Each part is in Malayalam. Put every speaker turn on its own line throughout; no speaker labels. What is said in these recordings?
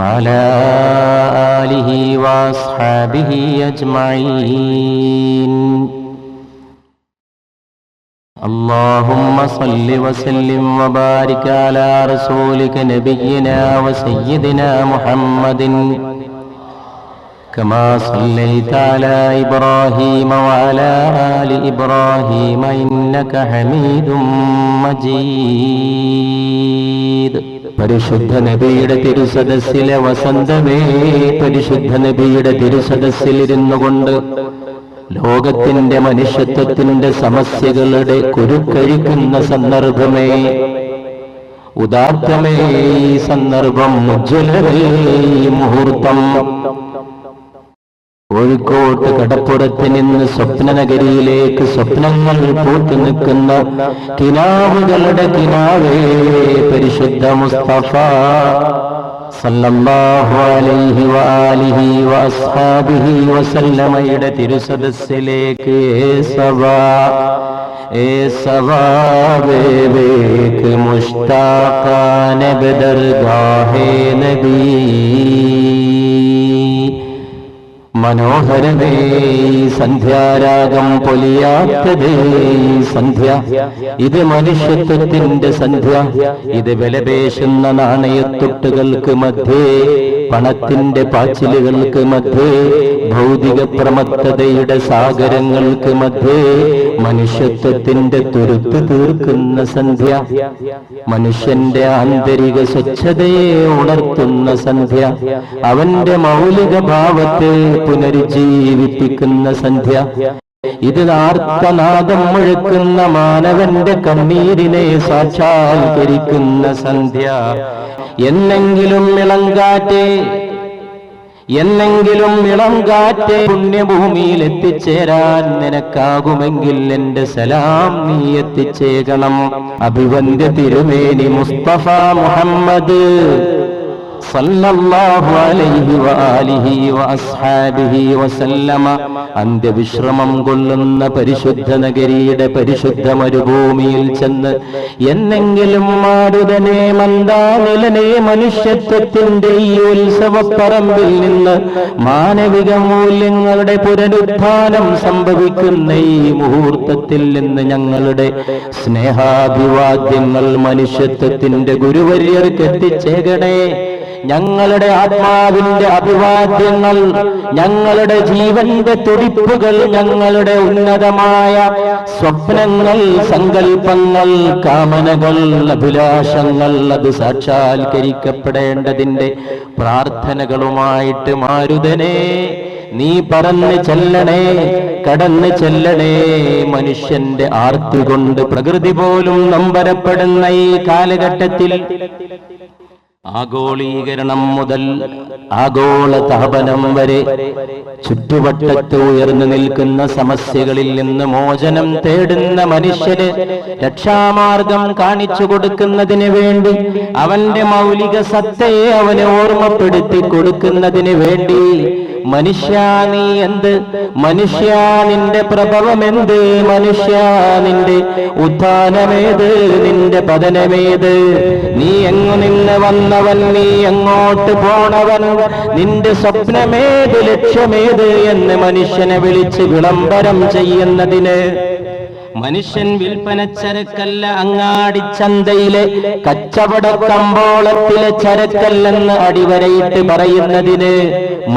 وعلى آله وأصحابه أجمعين. اللهم صل وسلم وبارك على رسولك نبينا وسيدنا محمد. كما صليت على إبراهيم وعلى آل إبراهيم إنك حميد مجيد. പരിശുദ്ധ നബിയുടെ തിരുസദസ്സിലെ വസന്തമേ പരിശുദ്ധ നബിയുടെ തിരുസദസ്സിലിരുന്നു കൊണ്ട് ലോകത്തിന്റെ മനുഷ്യത്വത്തിന്റെ സമസ്യകളുടെ കുരുക്കഴിക്കുന്ന സന്ദർഭമേ ഉദാത്തമേ സന്ദർഭം ഉജ്ജ്വലമേ മുഹൂർത്തം. കോഴിക്കോട്ട് കടപ്പുറത്ത് നിന്ന് സ്വപ്നനഗരിയിലേക്ക് സ്വപ്നങ്ങൾ പൂത്തു നിൽക്കുന്ന കിനാവുകളുടെ കിനാവേ പരിശുദ്ധ മുസ്തഫ വസല്ലമയുടെ തിരുസദസ്സിലേക്ക് മുഷ്താഖാന ബദർഗാഹേ നബി. മനോഹരമേ സന്ധ്യാരാഗം പൊലിയാത്തതേ സന്ധ്യ. ഇത് മനുഷ്യത്വത്തിന്റെ സന്ധ്യ. ഇത് വിലപേശുന്ന നാണയത്തൊട്ടുകൾക്ക് മധ്യേ. പണത്തിന്റെ പാച്ചിലുകൾക്ക് മധ്യേ ഭൗതിക പ്രമത്തതയുടെ സാഗരങ്ങൾക്ക് മധ്യേ മനുഷ്യത്വത്തിന്റെ തുരുത്ത് തീർക്കുന്ന സന്ധ്യ മനുഷ്യന്റെ ആന്തരിക സ്വച്ഛതയെ ഉണർത്തുന്ന സന്ധ്യ അവന്റെ മൗലിക ഭാവത്തെ പുനരുജ്ജീവിപ്പിക്കുന്ന സന്ധ്യ. ഇത് ആർത്തനാദം മുഴക്കുന്ന മാനവന്റെ കണ്ണീരിനെ സാക്ഷാത്കരിക്കുന്ന സന്ധ്യ. എന്നെങ്കിലും ഇളങ്കാറ്റേ എന്നെങ്കിലും ഇളം കാറ്റ് പുണ്യഭൂമിയിൽ എത്തിച്ചേരാൻ നിനക്കാകുമെങ്കിൽ എന്റെ സലാം നീ എത്തിച്ചേകണം അഭിവന്ദ്യ തിരുമേനി മുസ്തഫ മുഹമ്മദ്. അന്ത്യവിശ്രമം കൊള്ളുന്ന പരിശുദ്ധ നഗരിയുടെ പരിശുദ്ധ മരുഭൂമിയിൽ ചെന്ന് എന്നെങ്കിലും മാരുതനെ മന്ദാനിലനെ മനുഷ്യത്വത്തിന്റെ ഈ ഉത്സവപ്പറമ്പിൽ നിന്ന് മാനവിക മൂല്യങ്ങളുടെ പുനരുത്ഥാനം സംഭവിക്കുന്ന ഈ മുഹൂർത്തത്തിൽ നിന്ന് ഞങ്ങളുടെ സ്നേഹാഭിവാദ്യങ്ങൾ മനുഷ്യത്വത്തിന്റെ ഗുരുവര്യർക്ക് എത്തിച്ചേകണേ ഞങ്ങളുടെ ആത്മാവിന്റെ അഭിവാദ്യങ്ങൾ ഞങ്ങളുടെ ജീവന്റെ തുടിപ്പുകൾ ഞങ്ങളുടെ ഉന്നതമായ സ്വപ്നങ്ങൾ സങ്കല്പങ്ങൾ കാമനകൾ അഭിലാഷങ്ങൾ അത് സാക്ഷാത്കരിക്കപ്പെടേണ്ടതിന്റെ പ്രാർത്ഥനകളുമായിട്ട് മാരുതനെ. നീ പറഞ്ഞു ചെല്ലണേ കടന്ന് ചെല്ലണേ. മനുഷ്യന്റെ ആർത്തി കൊണ്ട് പ്രകൃതി പോലും നമ്പരപ്പെടുന്ന ഈ കാലഘട്ടത്തിൽ ആഗോളീകരണം മുതൽ ആഗോള താപനം വരെ ചുറ്റുവട്ടത്ത് ഉയർന്നു നിൽക്കുന്ന സമസ്യകളിൽ നിന്ന് മോചനം തേടുന്ന മനുഷ്യന് രക്ഷാമാർഗം കാണിച്ചു കൊടുക്കുന്നതിന് വേണ്ടി അവന്റെ മൗലിക സത്തയെ അവനെ ഓർമ്മപ്പെടുത്തി കൊടുക്കുന്നതിന് വേണ്ടി മനുഷ്യ എന്ത്? മനുഷ്യാനിന്റെ പ്രഭവം എന്ത്? മനുഷ്യ നിന്റെ ഉത്ഥാനമേത്? നിന്റെ പതനമേത്? നീ എങ്ങു നിന്ന് വന്നവൻ? നീ എങ്ങോട്ട് പോണവൻ? നിന്റെ സ്വപ്നമേത്? ലക്ഷ്യമേത്? എന്ന് മനുഷ്യനെ വിളിച്ച് വിളംബരം ചെയ്യുന്നതിന് മനുഷ്യൻ വിൽപ്പന ചരക്കല്ല അങ്ങാടി ചന്തയിലെ കച്ചവട കമ്പോളത്തിലെ ചരക്കല്ലെന്ന് അടിവരയിട്ട് പറയുന്നതിന്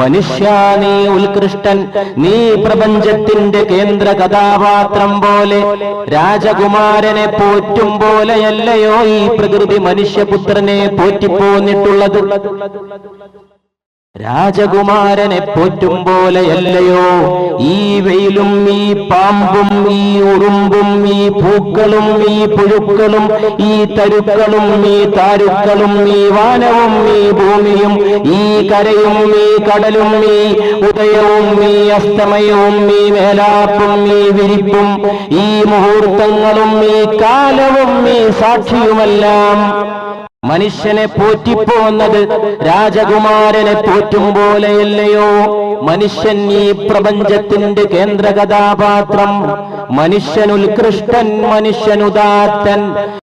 മനുഷ്യ നീ ഉത്കൃഷ്ടൻ നീ പ്രപഞ്ചത്തിന്റെ കേന്ദ്ര കഥാപാത്രം പോലെ രാജകുമാരനെ പോറ്റും പോലെയല്ലയോ ഈ പ്രകൃതി മനുഷ്യപുത്രനെ പോറ്റിപ്പോന്നിട്ടുള്ളത്? രാജകുമാരനെ പോറ്റും പോലെയല്ലയോ? ഈ വെയിലും ഈ പാമ്പും ഈ ഉറുമ്പും ഈ പൂക്കളും ഈ പുഴുക്കളും ഈ തരുക്കളും ഈ താരുക്കളും ഈ വാനവും ഈ ഭൂമിയും ഈ കരയും ഈ കടലും ഈ ഉദയവും ഈ അസ്തമയവും ഈ മേലാപ്പും ഈ വിരിപ്പും ഈ മുഹൂർത്തങ്ങളും ഈ കാലവും ഈ സാക്ഷിയുമെല്ലാം മനുഷ്യനെ പോറ്റിപ്പോന്നത് രാജകുമാരനെ പോറ്റും പോലെയല്ലയോ? മനുഷ്യൻ ഈ പ്രപഞ്ചത്തിന്റെ കേന്ദ്ര കഥാപാത്രം മനുഷ്യനുൽകൃഷ്ടൻ മനുഷ്യനുദാത്തൻ.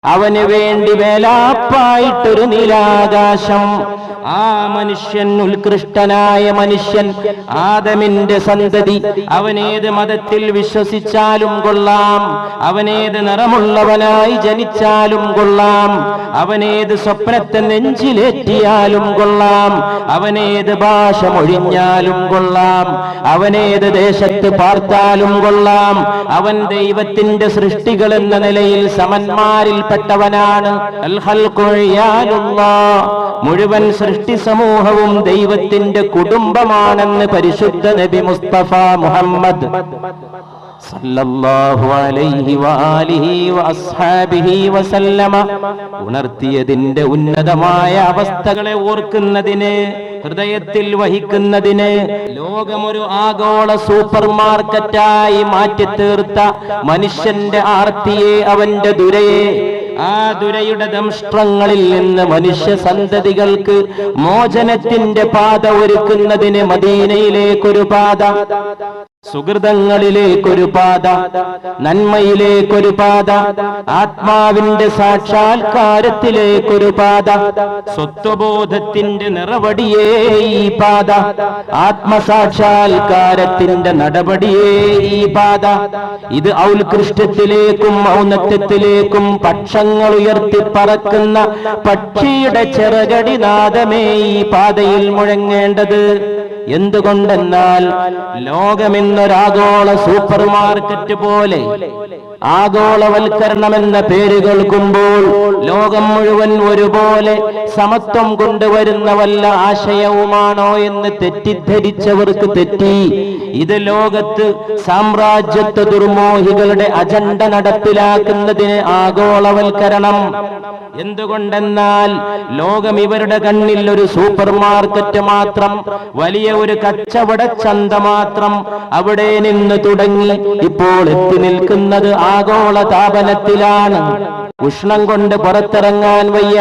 അവന് വേണ്ടി വേലാപ്പായിട്ടൊരു നീലാകാശം. ആ മനുഷ്യൻ ഉത്കൃഷ്ടനായ മനുഷ്യൻ ആദമിന്റെ സന്തതി. അവനേത് മതത്തിൽ വിശ്വസിച്ചാലും കൊള്ളാം. അവനേത് നിറമുള്ളവനായി ജനിച്ചാലും കൊള്ളാം. അവനേത് സ്വപ്നത്തെ നെഞ്ചിലേറ്റിയാലും കൊള്ളാം. അവനേത് ഭാഷ മൊഴിഞ്ഞാലും കൊള്ളാം. അവനേത് ദേശത്ത് പാർത്താലും കൊള്ളാം. അവൻ ദൈവത്തിന്റെ സൃഷ്ടികൾ എന്ന നിലയിൽ സമന്മാരിൽപ്പെട്ടവനാണ് ഖൽഖുഇയാലുല്ലാഹ്. മുഴുവൻ സൃഷ്ടി സമൂഹവും ദൈവത്തിന്റെ കുടുംബമാണെന്ന് പരിശുദ്ധ നബി മുസ്തഫ മുഹമ്മദ്. ഉണർത്തിയതിന്റെ ഉന്നതമായ അവസ്ഥകളെ ഓർക്കുന്നതിന് ഹൃദയത്തിൽ വഹിക്കുന്നതിന് ലോകമൊരു ആഗോള സൂപ്പർ മാർക്കറ്റായി മാറ്റിത്തീർത്ത മനുഷ്യന്റെ ആർത്തിയെ അവന്റെ ദുരയെ ആ ദുരയുടെ ദംഷ്ട്രങ്ങളിൽ നിന്ന് മനുഷ്യ സന്തതികൾക്ക് മോചനത്തിന്റെ പാത ഒരുക്കുന്നതിന് മദീനയിലേക്കൊരു പാത. സുഹൃതങ്ങളിലേക്കൊരു പാത നന്മയിലേക്കൊരു പാത ആത്മാവിന്റെ സാക്ഷാത്കാരത്തിലേക്കൊരു പാത സ്വത്വബോധത്തിന്റെ നിറവടിയേ ഈ പാത ആത്മസാക്ഷാത്കാരത്തിന്റെ നടപടിയേ ഈ പാത. ഇത് ഔൽകൃഷ്ടത്തിലേക്കും ഔന്നത്യത്തിലേക്കും പക്ഷങ്ങൾ ഉയർത്തി പറക്കുന്ന പക്ഷിയുടെ ചെറുകടി നാദമേ ഈ പാതയിൽ മുഴങ്ങേണ്ടത്. എന്തുകൊണ്ടെന്നാൽ ലോകമെന്നൊരാഗോള സൂപ്പർ മാർക്കറ്റ് പോലെ ആഗോളവൽക്കരണം എന്ന പേര് കേൾക്കുമ്പോൾ ലോകം മുഴുവൻ ഒരുപോലെ സമത്വം കൊണ്ടുവരുന്ന വല്ല ആശയവുമാണോ എന്ന് തെറ്റിദ്ധരിച്ചവർക്ക് തെറ്റി. ഇത് ലോകത്ത് സാമ്രാജ്യത്വ ദുർമോഹികളുടെ അജണ്ട നടപ്പിലാക്കുന്നതിന് ആഗോളവൽക്കരണം. എന്തുകൊണ്ടെന്നാൽ ലോകം ഇവരുടെ കണ്ണിൽ ഒരു സൂപ്പർ മാർക്കറ്റ് മാത്രം വലിയ ഒരു കച്ചവട ചന്ത മാത്രം അവിടെ നിന്ന് തുടങ്ങി ഇപ്പോൾ എത്തി നിൽക്കുന്നത് ആഗോള താപനത്തിലാണ് ഉഷ്ണം കൊണ്ട് പുറത്തിറങ്ങാൻ വയ്യ.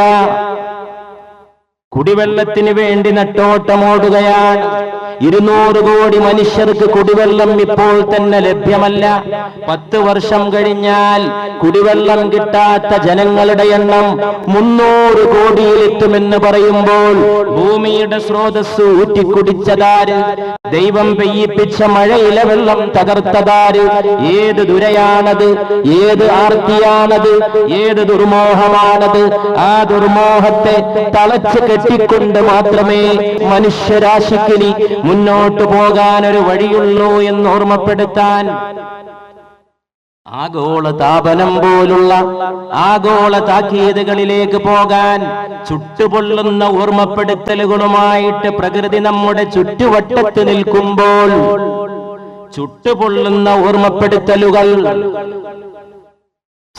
കുടിവെള്ളത്തിന് വേണ്ടി നെട്ടോട്ടമോടുകയാണ്. ഇരുന്നൂറ് കോടി മനുഷ്യർക്ക് കുടിവെള്ളം ഇപ്പോൾ തന്നെ ലഭ്യമല്ല. പത്ത് വർഷം കഴിഞ്ഞാൽ കുടിവെള്ളം കിട്ടാത്ത ജനങ്ങളുടെ എണ്ണം മുന്നൂറ് കോടിയിലെത്തുമെന്ന് പറയുമ്പോൾ ഭൂമിയുടെ സ്രോതസ് ഊറ്റിക്കുടിച്ചതാര്? ദൈവം പെയ്യിപ്പിച്ച മഴയിലെ വെള്ളം തകർത്തതാര്? ഏത് ദുരയാണത്? ഏത് ആർത്തിയാണത്? ഏത് ദുർമോഹമാണത്? ആ ദുർമോഹത്തെ തളച്ച് കെട്ടിക്കൊണ്ട് മാത്രമേ മനുഷ്യരാശിക്കിനി മുന്നോട്ടു പോകാൻ ഒരു വഴിയുള്ളൂ എന്ന് ഓർമ്മപ്പെടുത്താൻ ആഗോള താപനം പോലുള്ള ആഗോള താക്കീതുകളിലേക്ക് പോകാൻ ചുട്ടുപൊള്ളുന്ന ഓർമ്മപ്പെടുത്തലുകളുമായിട്ട് പ്രകൃതി നമ്മുടെ ചുറ്റുവട്ടത്ത് നിൽക്കുമ്പോൾ ചുട്ടുപൊള്ളുന്ന ഓർമ്മപ്പെടുത്തലുകൾ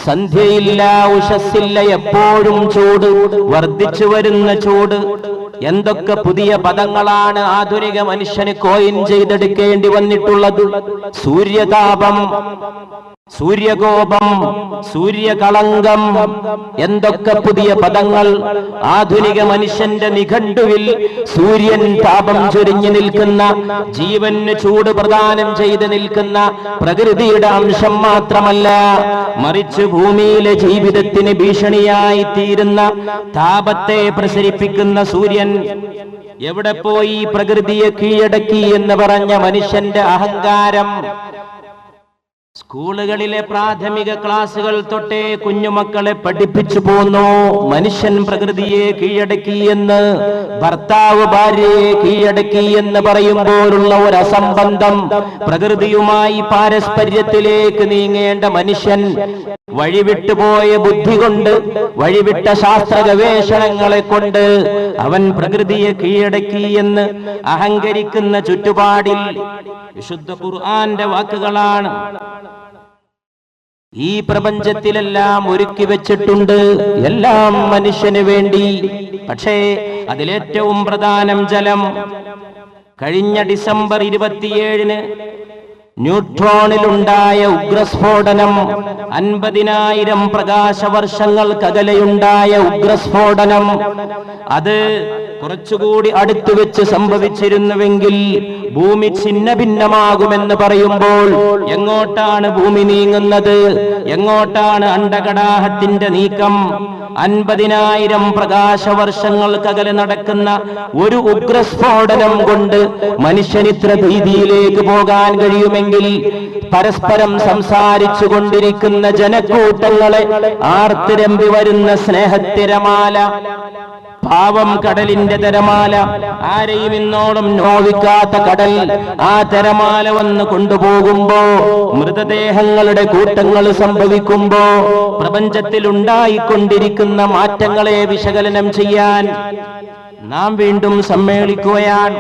സന്ധ്യയില്ല ഉഷസ്സില്ല എപ്പോഴും ചൂട്. വർദ്ധിച്ചു വരുന്ന ചൂട്. എന്തൊക്കെ പുതിയ പദങ്ങളാണ് ആധുനിക മനുഷ്യന് കോയിൻ ചെയ്തെടുക്കേണ്ടി വന്നിട്ടുള്ളത്? സൂര്യതാപം. സൂര്യകോപം സൂര്യകളങ്കം എന്തൊക്കെ പുതിയ പദങ്ങൾ? ആധുനിക മനുഷ്യന്റെ നിഘണ്ടുവിൽ സൂര്യൻ പാപം ചൊരിഞ്ഞു നിൽക്കുന്ന ജീവന് ചൂട് പ്രദാനം ചെയ്ത് നിൽക്കുന്ന പ്രകൃതിയുടെ അംശം മാത്രമല്ല മറിച്ച് ഭൂമിയിലെ ജീവിതത്തിന് ഭീഷണിയായി തീരുന്ന താപത്തെ പ്രസരിപ്പിക്കുന്ന സൂര്യൻ എവിടെ പോയി പ്രകൃതിയെ കീഴടക്കി എന്ന് പറഞ്ഞ മനുഷ്യന്റെ അഹങ്കാരം? സ്കൂളുകളിലെ പ്രാഥമിക ക്ലാസുകൾ തൊട്ടേ കുഞ്ഞുമക്കളെ പഠിപ്പിച്ചു പോന്നു. മനുഷ്യൻ പ്രകൃതിയെ കീഴടക്കി എന്ന് ഭർത്താവ് ഭാര്യയെ കീഴടക്കി എന്ന് പറയുമ്പോഴുള്ള ഒരു അസംബന്ധം പ്രകൃതിയുമായി പാരസ്പര്യത്തിലേക്ക് നീങ്ങേണ്ട മനുഷ്യൻ വഴിവിട്ടുപോയ ബുദ്ധി കൊണ്ട് വഴിവിട്ട ശാസ്ത്ര ഗവേഷണങ്ങളെ കൊണ്ട് അവൻ പ്രകൃതിയെ കീഴടക്കി എന്ന് അഹങ്കരിക്കുന്ന ചുറ്റുപാടിൽ വിശുദ്ധ ഖുർആന്റെ വാക്കുകളാണ്. ഈ പ്രപഞ്ചത്തിലെല്ലാം ഒരുക്കി വെച്ചിട്ടുണ്ട്. എല്ലാം മനുഷ്യന് വേണ്ടി. പക്ഷേ അതിലേറ്റവും പ്രധാനം ജലം. കഴിഞ്ഞ ഡിസംബർ ഇരുപത്തിയേഴിന് ന്യൂട്രോണിലുണ്ടായ ഉഗ്രസ്ഫോടനം അൻപതിനായിരം പ്രകാശവർഷങ്ങൾക്കകലെയുണ്ടായ ഉഗ്രസ്ഫോടനം. അത് കുറച്ചുകൂടി അടുത്തു വെച്ച് സംഭവിച്ചിരുന്നുവെങ്കിൽ ഭൂമി ഛിന്ന ഭിന്നമാകുമെന്ന് പറയുമ്പോൾ എങ്ങോട്ടാണ് ഭൂമി നീങ്ങുന്നത്? എങ്ങോട്ടാണ് അണ്ടകടാഹത്തിന്റെ നീക്കം? അൻപതിനായിരം പ്രകാശ വർഷങ്ങൾക്കകലെ നടക്കുന്ന ഒരു ഉഗ്രസ്ഫോടനം കൊണ്ട് മനുഷ്യനിത്ര ഭീതിയിലേക്ക് പോകാൻ കഴിയുമെങ്കിൽ പരസ്പരം സംസാരിച്ചു കൊണ്ടിരിക്കുന്ന ജനക്കൂട്ടങ്ങളെ ആർത്തിരമ്പി വരുന്ന സ്നേഹത്തിരമാല പാവം കടലിന്റെ തിരമാല ആരെയും ഇന്നോളം നോവിക്കാത്ത ആ തിരമാല വന്ന് കൊണ്ടുപോകുമ്പോ മൃതദേഹങ്ങളുടെ കൂട്ടങ്ങൾ സംഭവിക്കുമ്പോ പ്രപഞ്ചത്തിൽ ഉണ്ടായിക്കൊണ്ടിരിക്കുന്ന മാറ്റങ്ങളെ വിശകലനം ചെയ്യാൻ നാം വീണ്ടും സമ്മേളിക്കുകയാണ്.